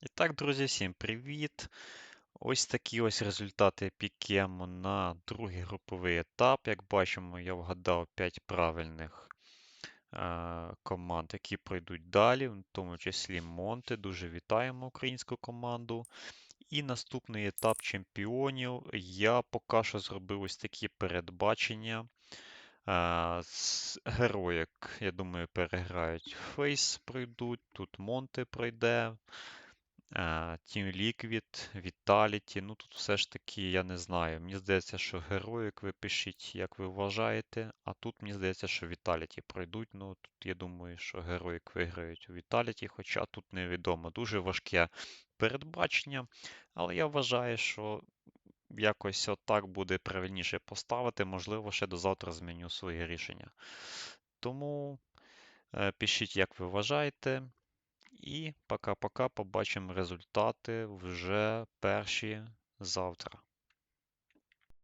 І так, друзі, всім привіт! Ось такі ось результати пікемо на другий груповий етап. Як бачимо, я вгадав 5 правильних е команд, які пройдуть далі, в тому числі Монте. Дуже вітаємо українську команду. І наступний етап чемпіонів. Я поки що зробив ось такі передбачення. Е Героїк, я думаю, переграють Фейс пройдуть, тут Монте пройде. Team Liquid, Vitality. Ну тут все ж таки, я не знаю. Мені здається, що героїк ви пишіть, як ви вважаєте. А тут мені здається, що Vitality пройдуть. Ну тут я думаю, що героїк виграють у Vitality, хоча тут невідомо. Дуже важке передбачення. Але я вважаю, що якось отак буде правильніше поставити. Можливо, ще до завтра зміню своє рішення. Тому е, пишіть, як ви вважаєте. І пока-пока побачимо результати вже перші завтра.